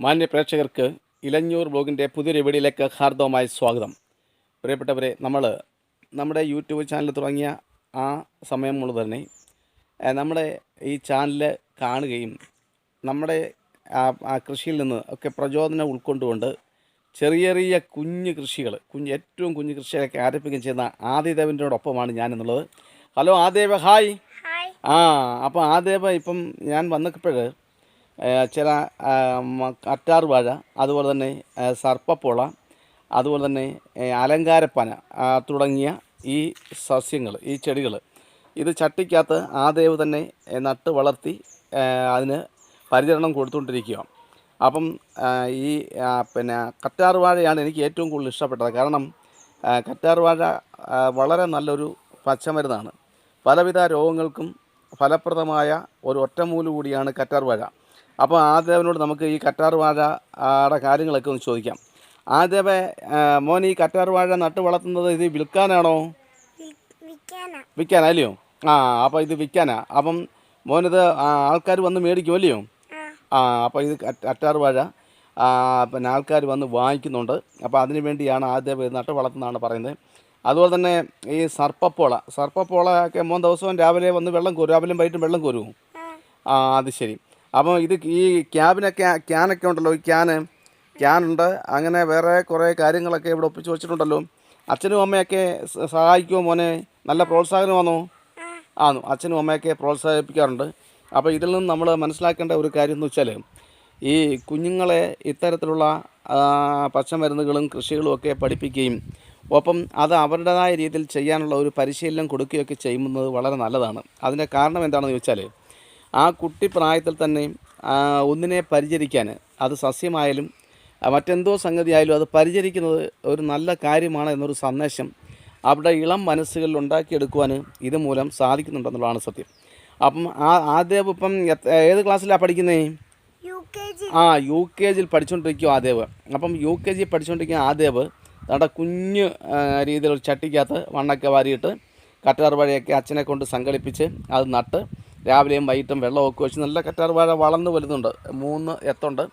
മാന്യ പ്രേക്ഷകർക്ക് ഇലഞ്ഞൂർ ബ്ലോഗിന്റെ പുതിയൊരു വീഡിയോയിലേക്ക് ഹാർദവമായ സ്വാഗതം. പ്രിയപ്പെട്ടവരെ നമ്മൾ നമ്മുടെ യൂട്യൂബ് ചാനൽ തുടങ്ങിയ ആ സമയം മുതൽ തന്നെ നമ്മുടെ ഈ ചാനൽ കാണുകയും നമ്മുടെ ആ കൃഷിയിൽ നിന്ന് ഒക്കെ പ്രചോദനം ഉൾക്കൊണ്ടുകൊണ്ട് ചെറിയ ചെറിയ കുഞ്ഞു കൃഷികൾ കുഞ്ഞ് ഏറ്റവും കുഞ്ഞു കൃഷികളൊക്കെ ആരംഭിക്കുകയും ചെയ്യുന്ന ആദിദേവന്റെയോടൊപ്പമാണ് ഞാൻ എന്നുള്ളത് ഹലോ ആദേവ ഹായ്. ആ അപ്പോൾ ആദേവ ഇപ്പം ഞാൻ വന്നപ്പോൾ ചില കറ്റാർ വാഴ അതുപോലെ തന്നെ സർപ്പപ്പുള അതുപോലെ തന്നെ അലങ്കാരപ്പന തുടങ്ങിയ ഈ സസ്യങ്ങൾ ഈ ചെടികൾ. ഇത് ചട്ടിക്കകത്ത് ആദേവ് തന്നെ നട്ട് വളർത്തി അതിന് പരിചരണം കൊടുത്തുകൊണ്ടിരിക്കുക അപ്പം ഈ പിന്നെ കറ്റാർ വാഴയാണ് എനിക്ക് ഏറ്റവും കൂടുതൽ ഇഷ്ടപ്പെട്ടത്. കാരണം കറ്റാർ വാഴ വളരെ നല്ലൊരു പച്ചമരുന്നാണ്. പലവിധ രോഗങ്ങൾക്കും ഫലപ്രദമായ ഒരു ഒറ്റമൂൽ കൂടിയാണ് കറ്റാർ വാഴ അപ്പോൾ ആദേവനോട് നമുക്ക് ഈ കറ്റാർ വാഴയുടെ കാര്യങ്ങളൊക്കെ ഒന്ന് ചോദിക്കാം. ആദേവ മോൻ ഈ കറ്റാർ വാഴ നട്ട് വളർത്തുന്നത് ഇത് വിൽക്കാനാണോ? വിൽക്കാനാ. വിൽക്കാനല്ലയോ ആ അപ്പോൾ ഇത് വിൽക്കാനാ. അപ്പം മോനിത് ആൾക്കാർ വന്ന് മേടിക്കും അല്ലയോ? ആ. അപ്പോൾ ഇത് കറ്റ- കറ്റാർ വാഴ പിന്നെ ആൾക്കാർ വന്ന് വാങ്ങിക്കുന്നുണ്ട്. അപ്പോൾ അതിന് വേണ്ടിയാണ് ആദ്യം ഇത് നട്ട് വളർത്തുന്നതാണ് പറയുന്നത്. അതുപോലെ തന്നെ ഈ സർപ്പപ്പോള സർപ്പപ്പോള ഒക്കെ മൂന്ന് ദിവസവും രാവിലെ വന്ന് വെള്ളം കോരും. രാവിലെയും വൈകിട്ടും വെള്ളം കോരുമോ ആ അത് ശരി. അപ്പോൾ ഇത് ഈ ക്യാബിനൊക്കെ ക്യാനൊക്കെ ഉണ്ടല്ലോ ഈ ക്യാന് ക്യാനുണ്ട് അങ്ങനെ വേറെ കുറേ കാര്യങ്ങളൊക്കെ ഇവിടെ ഒപ്പിച്ച് വെച്ചിട്ടുണ്ടല്ലോ. അച്ഛനും അമ്മയൊക്കെ സഹായിക്കുമോ മോനെ? നല്ല പ്രോത്സാഹനമാണോ ആ ആന്നു അച്ഛനും അമ്മയൊക്കെ പ്രോത്സാഹിപ്പിക്കാറുണ്ട്. അപ്പോൾ ഇതിൽ നിന്ന് നമ്മൾ മനസ്സിലാക്കേണ്ട ഒരു കാര്യം എന്ന് വെച്ചാൽ ഈ കുഞ്ഞുങ്ങളെ ഇത്തരത്തിലുള്ള പച്ചമരുന്നുകളും കൃഷികളും ഒക്കെ പഠിപ്പിക്കുകയും ഒപ്പം അത് അവരുടേതായ രീതിയിൽ ചെയ്യാനുള്ള ഒരു പരിശീലനം കൊടുക്കുകയൊക്കെ ചെയ്യുന്നത് വളരെ നല്ലതാണ്. അതിന്റെ കാരണം എന്താണെന്ന് ചോദിച്ചാൽ ആ കുട്ടി പ്രായത്തിൽ തന്നെ ഒന്നിനെ പരിചരിക്കാൻ അത് സസ്യമായാലും മറ്റെന്തോ സംഗതിയായാലും അത് പരിചരിക്കുന്നത് ഒരു നല്ല കാര്യമാണ് എന്നൊരു സന്ദേശം അവിടെ ഇളം മനസ്സുകളിൽ ഉണ്ടാക്കിയെടുക്കുവാൻ ഇതുമൂലം സാധിക്കുന്നുണ്ടെന്നുള്ളതാണ് സത്യം. അപ്പം ആ ആദ്യം ഇപ്പം ഏത് ക്ലാസ്സിലാണ് പഠിക്കുന്നേ? യു ആ യു കെ ജിയിൽ പഠിച്ചുകൊണ്ടിരിക്കും ആദേവ് അപ്പം യു കെ ജി പഠിച്ചുകൊണ്ടിരിക്കുന്ന ആദേവ് നമ്മുടെ കുഞ്ഞ് രീതിയിലൊരു രീതിയിൽ ഒരു ചട്ടിക്കകത്ത് മണ്ണൊക്കെ വാരിയിട്ട് കറ്റാർ വഴിയൊക്കെ അച്ഛനെ കൊണ്ട് സംഘടിപ്പിച്ച് അത് നട്ട് രാവിലെയും വൈകിട്ടും വെള്ളമൊക്കെ വെച്ച് നല്ല കറ്റാർ വാഴ വളർന്ന് വരുന്നുണ്ട്. മൂന്ന് എത്തുണ്ട്.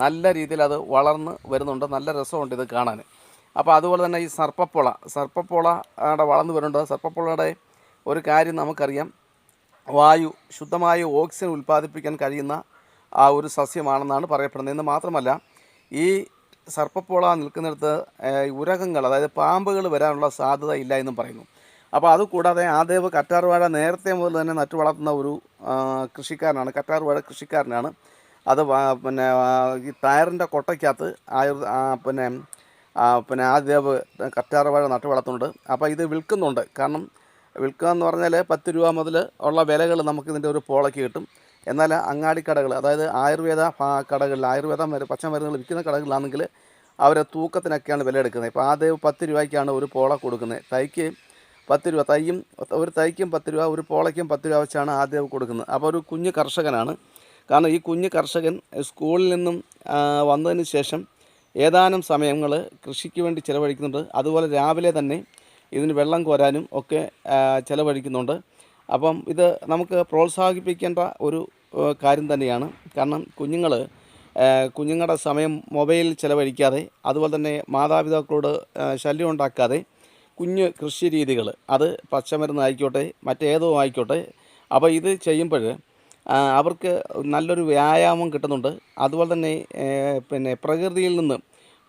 നല്ല രീതിയിൽ അത് വളർന്ന് വരുന്നുണ്ട്. നല്ല രസമുണ്ട് ഇത് കാണാൻ. അപ്പോൾ അതുപോലെ തന്നെ ഈ സർപ്പപ്പുള. സർപ്പപ്പുള അവിടെ വളർന്നു വരുന്നുണ്ട്. സർപ്പപ്പുളയുടെ ഒരു കാര്യം നമുക്കറിയാം. വായു ശുദ്ധമായ ഓക്സിജൻ ഉൽപ്പാദിപ്പിക്കാൻ കഴിയുന്ന ആ ഒരു സസ്യമാണെന്നാണ് പറയപ്പെടുന്നത്. എന്ന് മാത്രമല്ല ഈ സർപ്പപ്പോള നിൽക്കുന്നിടത്ത് ഉരകങ്ങൾ അതായത് പാമ്പുകൾ വരാനുള്ള സാധ്യത ഇല്ല എന്നും പറയുന്നു. അപ്പോൾ അതുകൂടാതെ ആദേവ് കറ്റാർവാഴ നേരത്തെ മുതൽ തന്നെ നട്ടു വളർത്തുന്ന ഒരു കൃഷിക്കാരനാണ്. കറ്റാർവാഴ കൃഷിക്കാരനാണ്. അത് പിന്നെ ഈ ടയറിന്റെ കൊട്ടയ്ക്കകത്ത് ആയുർ പിന്നെ പിന്നെ ആദേവ് കറ്റാർവാഴ നട്ടു വളർത്തുന്നുണ്ട്. അപ്പോൾ ഇത് വിൽക്കുന്നുണ്ട്. കാരണം വിൽക്കുക എന്ന് പറഞ്ഞാൽ പത്ത് രൂപ മുതൽ ഉള്ള വിലകൾ നമുക്ക് ഇതിന്റെ ഒരു പോളയ്ക്ക് കിട്ടും. എന്നാൽ അങ്ങാടിക്കടകൾ അതായത് ആയുർവേദ കടകളിൽ ആയുർവേദ മരു പച്ചമരുന്നുകൾ വിൽക്കുന്ന കടകളിലാണെങ്കിൽ അവരെ തൂക്കത്തിനൊക്കെയാണ് വില എടുക്കുന്നത്. ഇപ്പോൾ ആദ്യം പത്ത് രൂപയ്ക്കാണ് ഒരു പോള കൊടുക്കുന്നത്. തൈക്ക് പത്ത് രൂപ തൈയും ഒരു തൈക്കും പത്ത് രൂപ ഒരു പോളയ്ക്കും പത്ത് രൂപ വെച്ചാണ് ആദ്യം കൊടുക്കുന്നത്. അപ്പോൾ ഒരു കുഞ്ഞ് കർഷകനാണ്. കാരണം ഈ കുഞ്ഞ് കർഷകൻ സ്കൂളിൽ നിന്നും വന്നതിന് ശേഷം ഏതാനും സമയങ്ങൾ കൃഷിക്ക് വേണ്ടി ചിലവഴിക്കുന്നുണ്ട്. അതുപോലെ രാവിലെ തന്നെ ഇതിന് വെള്ളം കോരാനും ഒക്കെ ചിലവഴിക്കുന്നുണ്ട്. അപ്പം ഇത് നമുക്ക് പ്രോത്സാഹിപ്പിക്കേണ്ട ഒരു കാര്യം തന്നെയാണ്. കാരണം കുഞ്ഞുങ്ങൾ കുഞ്ഞുങ്ങളുടെ സമയം മൊബൈലിൽ ചിലവഴിക്കാതെ അതുപോലെ തന്നെ മാതാപിതാക്കളോട് ശല്യം ഉണ്ടാക്കാതെ കുഞ്ഞ് കൃഷി രീതികൾ. അത് പച്ചമരുന്ന് ആയിക്കോട്ടെ മറ്റേതോ ആയിക്കോട്ടെ. അപ്പോൾ ഇത് ചെയ്യുമ്പോൾ അവർക്ക് നല്ലൊരു വ്യായാമം കിട്ടുന്നുണ്ട്. അതുപോലെ തന്നെ പിന്നെ പ്രകൃതിയിൽ നിന്ന്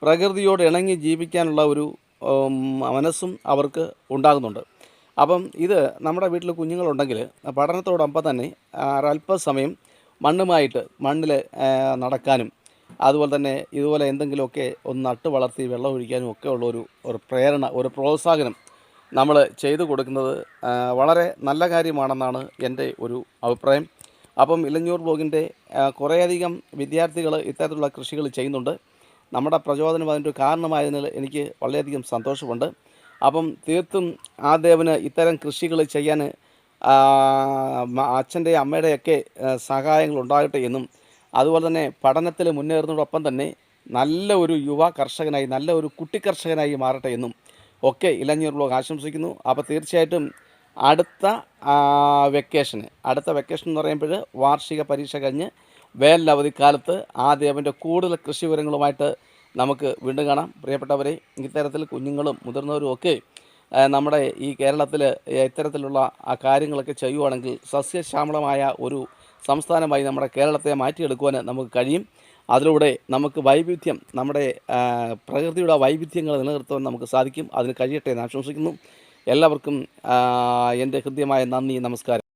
പ്രകൃതിയോട് ഇണങ്ങി ജീവിക്കാനുള്ള ഒരു മനസ്സും അവർക്ക് ഉണ്ടാകുന്നുണ്ട്. അപ്പം ഇത് നമ്മുടെ വീട്ടിൽ കുഞ്ഞുങ്ങളുണ്ടെങ്കിൽ പഠനത്തോടൊപ്പം തന്നെ ഒരല്പസമയം മണ്ണുമായിട്ട് മണ്ണിൽ നടക്കാനും അതുപോലെ തന്നെ ഇതുപോലെ എന്തെങ്കിലുമൊക്കെ ഒന്ന് നട്ട് വളർത്തി വെള്ളം ഒഴിക്കാനും ഒക്കെ ഉള്ള ഒരു ഒരു പ്രേരണ ഒരു പ്രോത്സാഹനം നമ്മൾ ചെയ്തു കൊടുക്കുന്നത് വളരെ നല്ല കാര്യമാണെന്നാണ് എന്റെ ഒരു അഭിപ്രായം. അപ്പം ഇലഞ്ഞൂർ ബ്ലോഗിന്റെ കുറേയധികം വിദ്യാർത്ഥികൾ ഇത്തരത്തിലുള്ള കൃഷികൾ ചെയ്യുന്നുണ്ട്. നമ്മുടെ പ്രചോദനം അതിന്റെ ഒരു കാരണമായതിനാൽ എനിക്ക് വളരെയധികം സന്തോഷമുണ്ട്. അപ്പം തീർത്തും ആ ദേവന് ഇത്തരം കൃഷികൾ ചെയ്യാൻ അച്ഛന്റെ അമ്മയുടെയൊക്കെ സഹായങ്ങൾ ഉണ്ടാകട്ടെ എന്നും അതുപോലെ തന്നെ പഠനത്തിൽ മുന്നേറുന്നതോടൊപ്പം തന്നെ നല്ല ഒരു യുവ കർഷകനായി നല്ല ഒരു കുട്ടി കർഷകനായി മാറട്ടെ എന്നും ഒക്കെ ഇലഞ്ഞൂർ ബ്ലോഗ് ആശംസിക്കുന്നു. അപ്പോൾ തീർച്ചയായിട്ടും അടുത്ത വെക്കേഷന് അടുത്ത വെക്കേഷൻ എന്ന് പറയുമ്പോൾ വാർഷിക പരീക്ഷ കഴിഞ്ഞ് വേനലവധിക്കാലത്ത് ആ ദേവന്റെ കൂടുതൽ കൃഷി വിവരങ്ങളുമായിട്ട് നമുക്ക് വീണ്ടും കാണാം. പ്രിയപ്പെട്ടവരെ ഇത്തരത്തിൽ കുഞ്ഞുങ്ങളും മുതിർന്നവരും ഒക്കെ നമ്മുടെ ഈ കേരളത്തിൽ ഇത്തരത്തിലുള്ള കാര്യങ്ങളൊക്കെ ചെയ്യുവാണെങ്കിൽ സസ്യശ്യാമളമായ ഒരു സംസ്ഥാനമായി നമ്മുടെ കേരളത്തെ മാറ്റിയെടുക്കുവാൻ നമുക്ക് കഴിയും. അതിലൂടെ നമുക്ക് വൈവിധ്യം നമ്മുടെ പ്രകൃതിയുടെ വൈവിധ്യങ്ങൾ നിലനിർത്താൻ നമുക്ക് സാധിക്കും. അതിന് കഴിയട്ടെ എന്ന് ആശംസിക്കുന്നു. എല്ലാവർക്കും എന്റെ ഹൃദ്യമായ നന്ദി നമസ്കാരം.